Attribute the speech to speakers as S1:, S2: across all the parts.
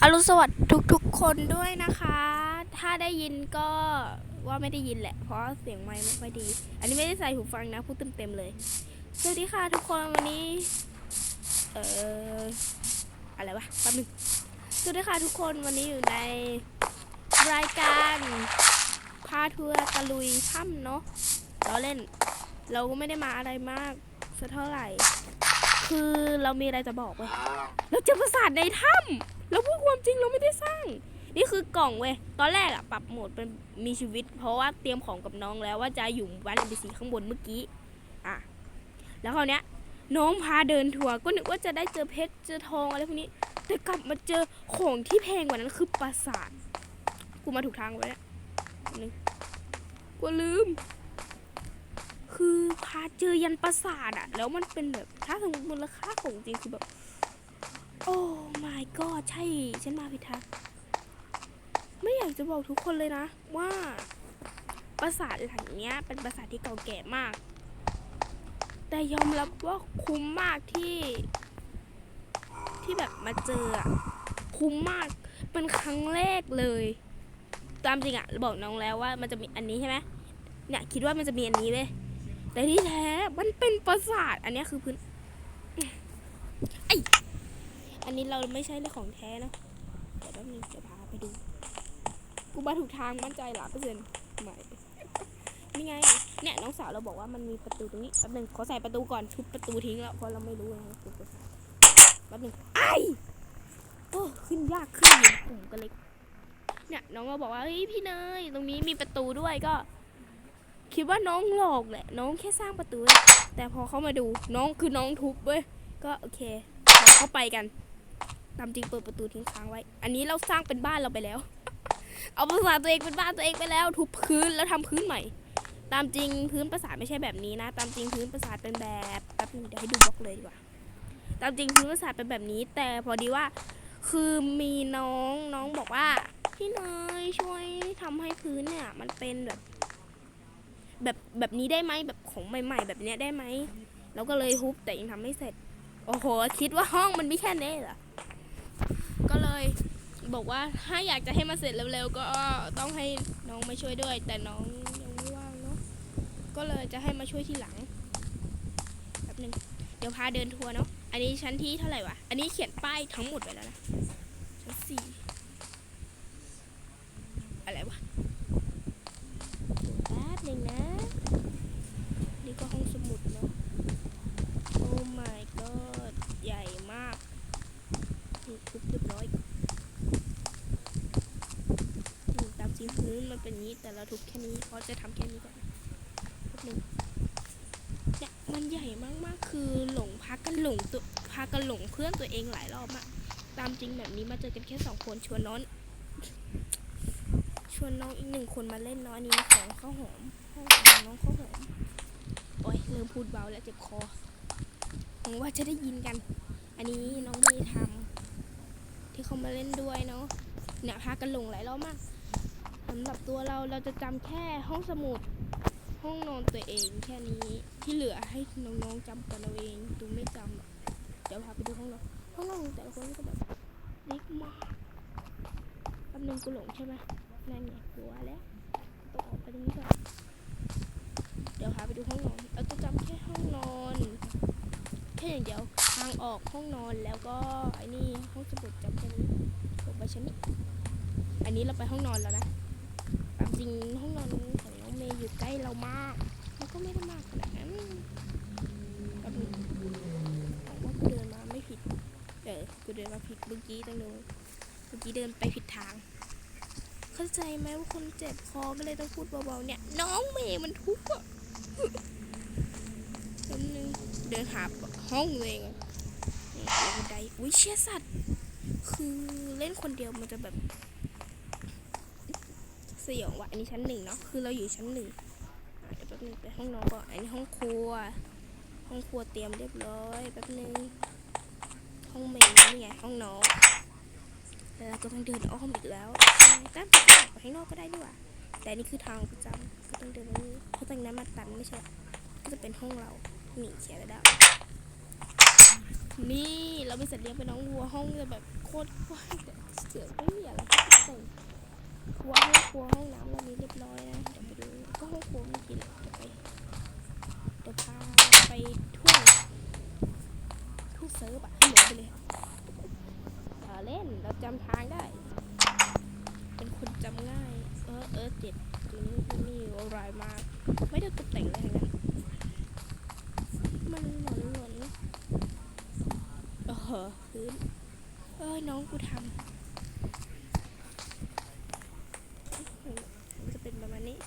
S1: อรุณสวัสดิ์ทุกๆคนด้วยนะคะ ถ้าได้ยินก็ว่าไม่ได้ยินแหละ เพราะเสียงไมค์ไม่ค่อยดี อันนี้ไม่ได้ใส่หูฟังนะ พูดเต็มๆเลย สวัสดีค่ะทุกคนวันนี้ เอ่ออะไรวะแป๊บนึงสวัสดีค่ะทุกคนวันนี้อยู่ในรายการพาทัวร์ตะลุยถ้ำเนาะเราเล่น เราก็ไม่ได้มาอะไรมากสักเท่าไหร่ คือเรามีอะไรจะบอกเว้ยเราเจอปราสาทในถ้ำ ความจริงเราไม่ได้สร้าง นี่คือกล่องเว้ย ตอนแรกอะปรับโหมดเป็นมีชีวิต เพราะว่าเตรียมของกับน้องแล้วว่าจะอยู่บ้านเอบีซีข้างบนเมื่อกี้ อะ แล้วคราวเนี้ย น้องพาเดินทัวร์ก็นึกว่าจะได้เจอเพชรเจอทองอะไรพวกนี้ แต่กลับมาเจอของที่แพงกว่านั้นคือปราสาท กูมาถูกทางไว้แล้วนึงกูลืม คือพาเจอยันปราสาทอะแล้วมันเป็นแบบถ้าสมมติมูลค่าของจริงคือแบบ my god ใช่ฉันมาพิทักษ์ไม่อยากจะบอกทุกคนเลยนะ ว่าปราสาทหลังเนี้ยเป็นปราสาทที่เก่าแก่มาก แต่ยอมรับว่าคุ้มมากที่ ที่แบบมาเจออะคุ้มมากเป็นครั้งแรกเลย ตามจริงอะบอกน้องแล้วว่ามันจะมีอันนี้ใช่ไหมเนี่ยคิดว่ามันจะมีอันนี้เลยแต่ที่แท้มันเป็นปราสาทอันนี้คือพื้น อันนี้เราไม่ใช่เรื่องของแท้นะเดี๋ยวแป๊บนึงจะพาไปดู กูมาถูกทางมั่นใจหลาเปอร์เซ็นต์ไม่นี่ไง เนี่ยน้องสาวเราบอกว่ามันมีประตูตรงนี้แป๊บนึงขอใส่ประตูก่อนทุบประตูทิ้งแล้วเพราะเราไม่รู้นะแป๊บนึงไอโอ้ขึ้นยากขึ้นอยู่กลุ่มกันเล็ก เนี่ยน้องก็บอกว่าเฮ้ยพี่เนยตรงนี้มีประตูด้วยก็ คิดว่าน้องหลอกแหละน้องแค่สร้างประตูแหละแต่พอเขามาดูน้องคือน้องทุบเว้ยก็โอเคเข้าไปกัน ตามจริงเปิดประตูทิ้งค้างไว้ อันนี้เราสร้างเป็นบ้านเราไปแล้ว เอาปราสาตัวเองเป็นบ้านตัวเองไปแล้ว ทุบพื้นแล้วทำพื้นใหม่ ตามจริงพื้นปราสาทไม่ใช่แบบนี้นะ ตามจริงพื้นปราสาทเป็นแบบแป๊บนึงเดี๋ยวให้ดูบล็อกเลยดีกว่า ตามจริงพื้นปราสาทเป็นแบบนี้ แต่พอดีว่า คือมีน้องน้องบอกว่าพี่เนยช่วยทำให้พื้นเนี่ย มันเป็นแบบ แบบแบบนี้ได้ไหมแบบของใหม่ ๆ แบบเนี้ยได้ไหมเราก็เลยทุบแต่ยังทำไม่เสร็จ โอ้โห คิดว่าห้องมันไม่แค่นี้เหรอ ก็เลยบอกว่าถ้าอยากจะให้มันเสร็จเร็วๆก็ต้องให้น้องมาช่วยด้วย แต่น้องยังไม่ว่างเนาะก็เลยจะให้มาช่วยทีหลังแป๊บหนึงเดี๋ยวพาเดินทัวร์เนาะอันนี้ชั้นที่เท่าไหร่วะอันนี้เขียนป้ายทั้งหมดไปแล้วนะ ชั้นสี่อะไรวะแป๊บหนึงนะ นี่ก็ห้องสมุดเนาะ โอ้ my god ใหญ่มากนี่ทุบเร้อยนี่ตามจริงพื้นมันเป็นอย่างนี้แต่เราทุบแค่นี้เพราะจะทำแค่นี้ก่อนแป๊บนึงเนี่ยมันใหญ่มากๆคือหลงพากันหลงตัวพากันหลงเพื่อนตัวเองหลายรอบมากตามจริงแบบนี้มาเจอกันแค่สองคนชวนน้องชวนน้องอีกหนึ่งคนมาเล่นเน้อยนี้ของข้าวหอมห้องของน้องข้าวหอมโอ้ยเริ่มพูดเบาแล้วเจ็บคอหวังว่าจะได้ยินกัน อันนี้น้องเมย์ทำ ที่เขามาเล่นด้วยเนาะเนี่ยพากันหลงหลายรอบมากสำหรับตัวเราเราจะจำแค่ห้องสมุด ห้องนอนตัวเองแค่นี้ที่เหลือให้น้องๆจำกันเอาเองตูไม่จำเดี๋ยวพาไปดูห้องนอนห้องนอนแต่ละคนก็แบบเล็กมากแป๊บนึงกูหลงใช่ไหมนั่นไงกลัวแล้วต้องออกไปตรงนี้ก่อนเดี๋ยวพาไปดูห้องนอนเราจะจำแค่ห้องนอน แค่อย่างเดียวางออกห้องนอนแล้วก็ไอ้นี่ห้องสมุดจำแค่นี้ลงไปชั้นนี้อันนี้เราไปห้องนอนแล้วนะตามจริงห้องนอนของน้องเมย์อยู่ใกล้เรามากมันก็ไม่ได้มากขนาดนั้นแป๊บนึงบอกว่ากูเดินมาไม่ผิดเออกูเดินมาผิดเมื่อกี้ต้องดูเมื่อกี้เดินไปผิดทาง เข้าใจไหมว่าคนเจ็บคอก็เลยต้องพูดเบาๆเนี่ย น้องเมย์มันทุกข์อะแป๊บนึงเดินหาห้องตัวเองอะนี่ลง บันไดอุ้ยเชี่ยสัตว์ คือเล่นคนเดียวมันจะแบบสยองว่ะอันนี้ชั้นหนึ่งเนาะคือเราอยู่ชั้นหนึ่งเดี๋ยวแป๊บนึงไปห้องน้องก่อนอันนี้ห้องครัว ห้องครัวเตรียมเรียบร้อยแป๊บนึงห้องเมย์นี่ไงห้องน้องแล้วเราก็ต้องเดินอ้อมอีกแล้วตั้งแต่ออกไปข้างนอกก็ได้ดีกว่าแต่นี่คือทางประจำก็ต้องเดินนี้เพราะตรงนั้นมาตันไม่ใช่ก็จะเป็นห้องเรานี่เขียนไว้ นี่เราไปสัตว์เลี้ยงเป็นน้องวัวห้องจะแบบโคตรกว้างแต่เสือไม่มีอะไรที่จะแต่งครัวห้องครัวห้องน้ำเรามีเรียบร้อยนะเดี๋ยวไปดูก็ห้องครัวมีกี่หลังเดี๋ยวไปเดี๋ยวพาไปทั่วทั่วเซิร์ฟอะให้หลงไปเลยอย่าเล่นเราจำทางได้ เป็นคนจำง่าย เออเออเจ็ดตรงนี้ไม่มีอะไรมาก ไม่ได้ตกแต่งอะไรทั้งนั้นหลอนหลอนๆเออพื้นเอ้ยน้อง กูทำจะเป็นประมาณนี้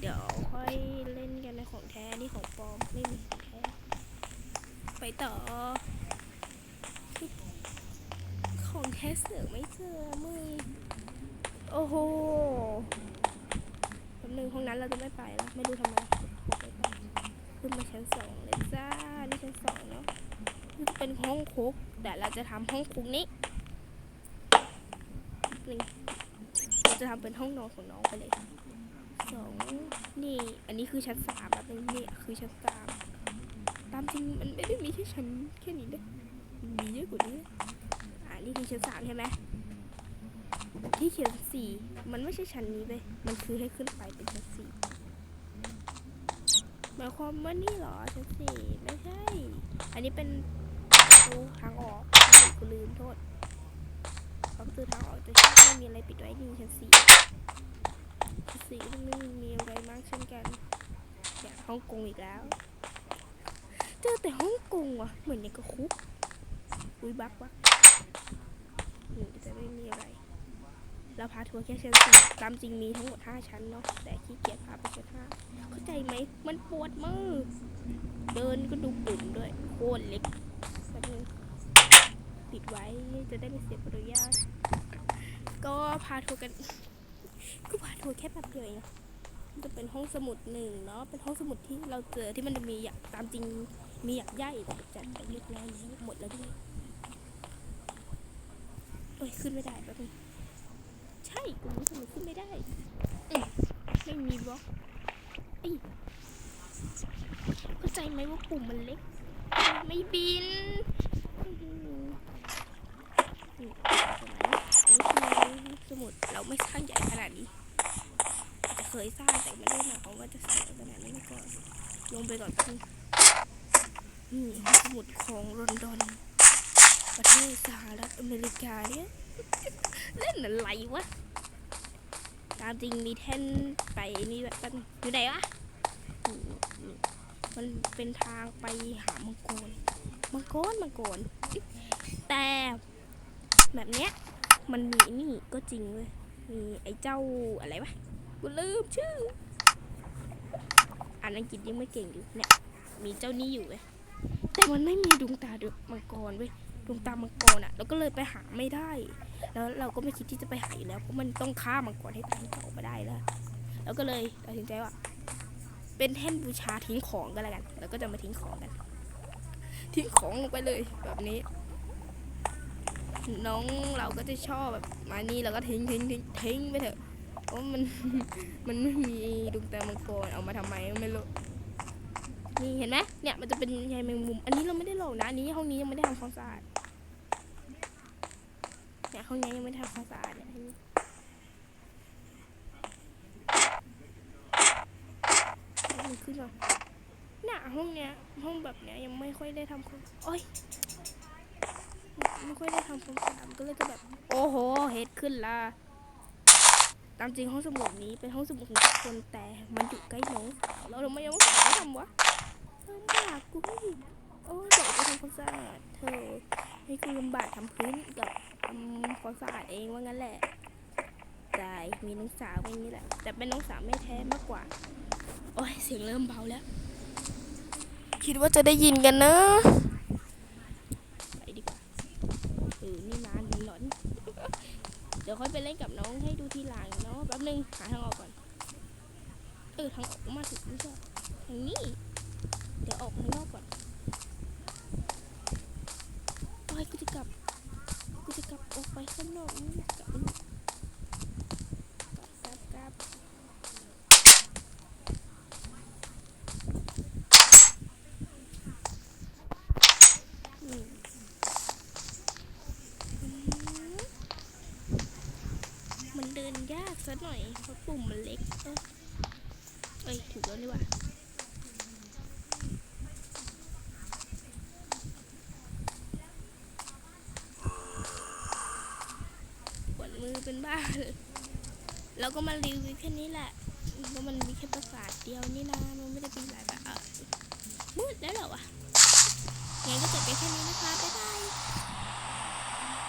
S1: เดี๋ยวค่อยเล่นกันในของแท้นี่ของปลอมไม่มีของแท้ไปต่อ ของแท้เสือไม่เจอมึงโอ้โหแป๊บนึงห้องนั้นเราจะไม่ไปแล้ว ไม่รู้ทำไมโทรไปก่อนขึ้นมาชั้นสองเลยจ้า นี่ชั้นสองเนาะ เป็นห้องคุกแต่เราจะทำห้องคุกนี้นี่เราจะทำเป็นห้องนอนของน้องไปเลยสองนี่ อันนี้คือชั้นสามแบบนึงนี่คือชั้นสามตามจริงมันไม่ได้มีแค่ชั้นแค่นี้นะมันมีเยอะกว่านี้อ่านี่คือชั้นสามใช่ไหมที่เขียนสี่มันไม่ใช่ชั้นนี้เว้ยมันคือให้ขึ้นไปเป็นชั้นสี่หมายความว่านี่หรอชั้นสี่ไม่ใช่ อันนี้เป็น ทางออกกูลืมโทษประตูทางออกจะชอบไม่มีอะไรปิดไว้นี่ชั้นสี่ชั้นสี่มันไม่มีอะไรมากเช่นกันเนี่ยฮ่องกงอีกแล้วเจอแต่ฮ่องกงว่ะเหมือนอย่างกับคุกอุ้ยบักวะนี่จะไม่มีอะไร เราพาทัวร์แค่ชั้นสี่ตามจริงมีทั้งหมด5ชั้นเนาะแต่ขี้เกียจพาไปชั้นห้าเข้าใจไหมมันปวดมือเดินก็ดูปุ่มด้วยโคตรเล็ก แป๊บนึงปิดไว้จะได้ไม่เสียประโยชน์ก็พาทัวร์กัน ก็พาทัวร์แค่แป๊บเดียวเองจะเป็นห้องสมุดหนึ่งเนาะเป็นห้องสมุดที่เราเจอที่มันจะมีอยากตามจริงมีอยากย่ายแต่จัดไปเรียบร้อยแล้วหมดแล้วด้วยเอ้ยขึ้นไม่ได้แป๊บนึงใช่กูรู้สึกมันขึ้นไม่ได้อืมไม่มีบล็อกอ้ยเข้าใจไหมว่าปุ่มมันเล็ก ไม่บินสมุดเราไม่สร้างใหญ่ขนาดนี้ เคยสร้างแต่ไม่ได้หมายความว่าจะสร้างขนาดนี้มาก่อน ลงไปก่อนคือนี่สมุดของลอนดอน ประเทศสหรัฐอเมริกาเนี่ย เล่นอะไรวะ ตามจริงมีแท่นไปนี่แบบแป๊บนึงอยู่ไหนวะ มันเป็นทางไปหามังกรมังกรมังกรแต่แบบเนี้ยมันมีนี่ก็จริงเว้ยมีไอ้เจ้าอะไรวะกูลืมชื่ออ่านอังกฤษยังไม่เก่งอยู่เนี่ย มีเจ้านี่อยู่เว้ยแต่มันไม่มีดวงตาดวงมังกรเว้ยดวงตามังกรอะเราก็เลยไปหาไม่ได้ แล้วเราก็ไม่คิดที่จะไปหาอยู่แล้วเพราะมันต้องฆ่ามังกรให้ตายต่อมาได้แล้วแล้วก็เลยตัดสินใจว่า เป็นแท่นบูชาทิ้งของก็แล้วกัน แล้วก็จะมาทิ้งของกัน ทิ้งของลงไปเลยแบบนี้ น้องเราก็จะชอบแบบมานี่เราก็ทิ้งทิ้งทิ้งทิ้งไปเถอะเพราะมันมันไม่มีดวงตามังกรเอามาทำไมไม่รู้นี่เห็นไหมเนี่ยมันจะเป็นใยแมงมุม อันนี้เราไม่ได้หลอกนะอันนี้ห้องนี้ยังไม่ได้ทำความสะอาดเนี่ยห้องนี้ยังไม่ทำความสะอาดเนี่ย ให้มันขึ้นมาเนี่ยห้องเนี้ยห้องแบบเนี้ยยังไม่ค่อยได้ทำความโอ้ยไม่ค่อยได้ทำความสะอาดก็เลยจะแบบ โอ้โหเฮดขึ้นละตามจริงห้องสมุดนี้เป็นห้องสมุดของทุกคนแต่มันอยู่ใกล้น้องสาวแล้วเราไม่ยังไม่ทำวะลำบากกูไม่โอ้ยบอกจะทำความสะอาดเธอให้กูลำบากทำพื้นกับทำความสะอาดเองว่างั้นแหละได้มีน้องสาวไว้นี่แหละ แต่เป็นน้องสาวไม่แท้มากกว่า โอ้ยเสียงเริ่มเบาแล้ว คิดว่าจะได้ยินกันนะ ไปดีกว่าเออนี่นานมันหลอน เดี๋ยวค่อยไปเล่นกับน้องให้ดูทีหลังเนาะแป๊บนึงหาทางออกก่อน เออทางออกมาถึงไม่ใช่ทางนี้ เดี๋ยวออกข้างนอกก่อนโอ้ยกูจะกลับ กูจะกลับออกไปข้างนอกนี่กลับไปนี่กลับกลับกลับอืมอืม น ยากซะหน่อยเพราะปุ่มมันเล็กเอ้ยถูกแล้วนี่ว่าปวดมือเป็นบ้าเลยแล้วก็มารีวิวแค่นี้แหละก็มันมีแค่ประสาทเดียวนี่นะมันไม่ได้เป็นหลายแบบมืดแล้วเหรอวะงั้นก็จบไปแค่นี้นะคะบ๊าย